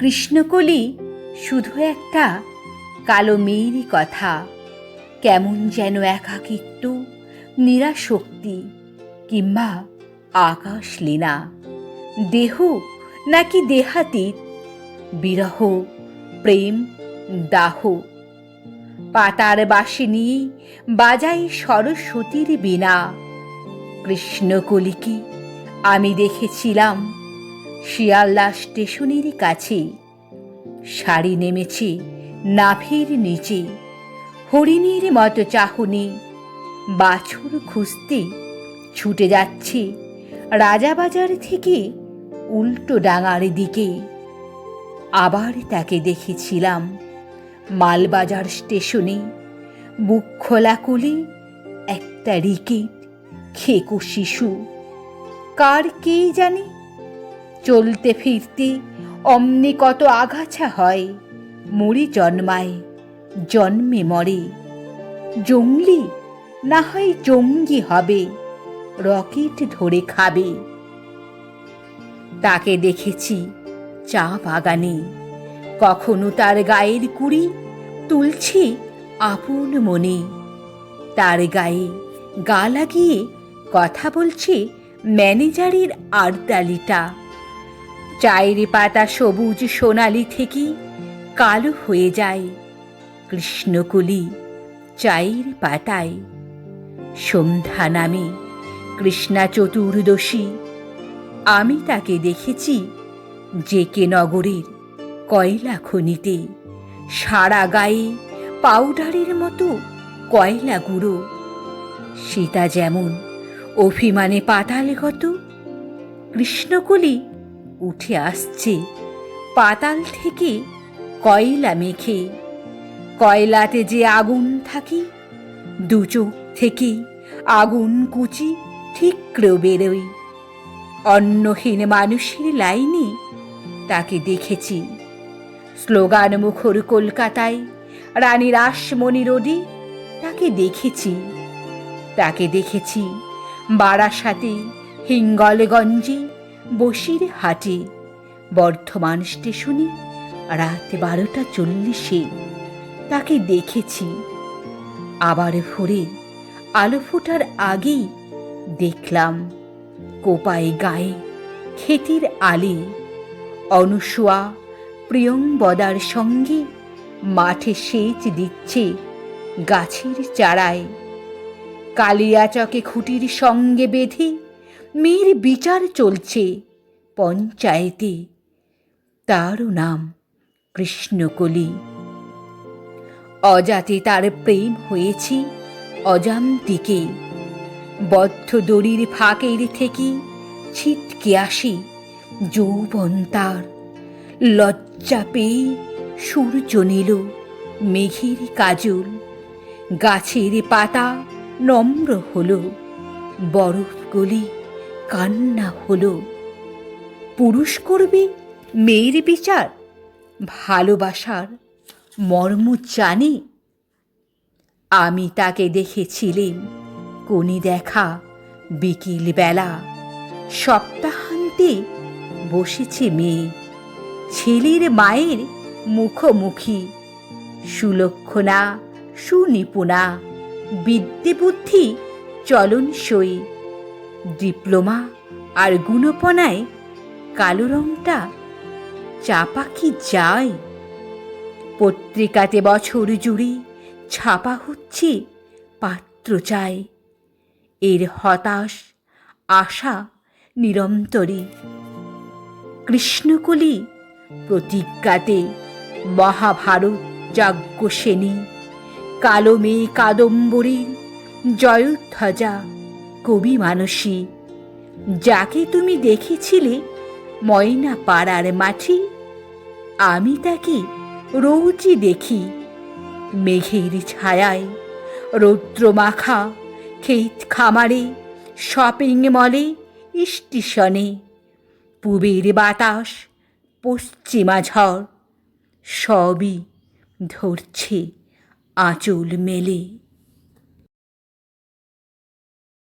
কৃষ্ণকলি শুধু একটা কালো মেয়েরই কথা। কেমন যেন একাকিত্ব, নিরাশক্তি কিংবা আকাশ লীনা দেহ নাকি দেহাতীত, বিরহ, প্রেম, দাহ। পাতার বাসি নিয়ে বাজাই সরস্বতীর বিনা কৃষ্ণকলিকে আমি দেখেছিলাম শিয়ালদা স্টেশনের কাছে। শাড়ি নেমেছে নাভির নিচে। হরিণীর মতো চাহনি। বাছুর খুঁজতে ছুটে যাচ্ছে রাজাবাজার থেকে উল্টো ডাঙার দিকে। আবার তাকে দেখেছিলাম মালবাজার স্টেশনে। বুক খোলা কোলে একটা রিকেট, খেকো শিশু। কার কে জানে চলতে ফিরতে, অমনি কত আগাছা হয় মরি জন্মায়, জন্মে মরে। জঙ্গলি, না হয় জঙ্গি হবে, রকেট ধরে খাবে। তাকে দেখেছি চা বাগানে, কখনো তার গায়ের কুড়ি তুলছি আপন মনে। তার গায়ে গা লাগিয়ে কথা বলছে ম্যানেজারের আড়দালিটা চায়ের পাতা সবুজ সোনালি থেকে কালো হয়ে যায় কৃষ্ণকুলি চায়ের পাতায়। সন্ধ্যা নামে কৃষ্ণা চতুর্দশী। আমি তাকে দেখেছি যে কে নগরের কয়লা খনিতে। সারা গায়ে পাউডারের মতো কয়লা গুঁড়ো। সীতা যেমন অভিমানে পাতাল পাতালগত। কৃষ্ণকলি উঠে আসছে। পাতাল থেকে কয়লা মেখে। কয়লাতে যে আগুন থাকি, দু চোখ থেকে আগুন কুচি ঠিকরেও বেরোই অন্নহীন মানুষের লাইনে তাকে দেখেছি। স্লোগান মুখর কলকাতায় রানী রাসমণি রোডে তাকে দেখেছি। তাকে দেখেছি বারাসাতে, হিঙ্গলগঞ্জে বসির হাটে। বর্ধমান স্টেশনে রাত বারোটা চল্লিশে তাকে দেখেছি। আবার ভোরে আলো ফোটার আগেই দেখলাম কোপায় গায়ে ক্ষেতির আলে। অনুসুয়া প্রিয়ংবদার সঙ্গে মাঠে সেচ দিচ্ছে গাছের চারায়। কালিয়াচকে খুঁটির সঙ্গে বেঁধে মেয়ের বিচার চলছে পঞ্চায়েতে। তারও নাম কৃষ্ণকলি। অজাতে তার প্রেম হয়েছি অজান্তিকে বদ্ধ দড়ির ফাঁকের থেকে ছিটকে আসি যৌবন তার। লজ্জা পেয়ে সূর্য নিল মেঘের কাজল। গাছের পাতা নম্র হলো বরফগুলি কান্না হলো। পুরুষ করবে, মেয়ের বিচার, ভালোবাসার মর্ম জানে। আমি তাকে দেখেছিলেন কোনি দেখা বিকেল বেলা সপ্তাহান্তে বসেছে মেয়ে। ছেলের মায়ের মুখোমুখি। সুলক্ষণা, সুনিপুণা, বিদ্যে বুদ্ধি, চলনসই। ডিপ্লোমা আর গুণপনায় কালো রংটা চাপা কি যায়? পত্রিকাতে বছর জুড়ে ছাপা হচ্ছে পাত্র চাই। এর হতাশ আশা নিরন্তরে। কৃষ্ণকলি প্রতিজ্ঞাতে মহাভারত যাজ্ঞসেনী, কালো মেয়ে কাদম্বরীর জয়ধ্বজা কবি মানসী, যাকে তুমি দেখেছিলে ময়না পাড়ার মাঠে, আমি তাকে রৌচি দেখি। মেঘের ছায়ায় রৌদ্রমাখা ক্ষেত খামারে, শপিং মলে, স্টেশনে, পূবের বাতাস, পশ্চিমা ঝড়, সবই ধরছে আঁচল মেলে।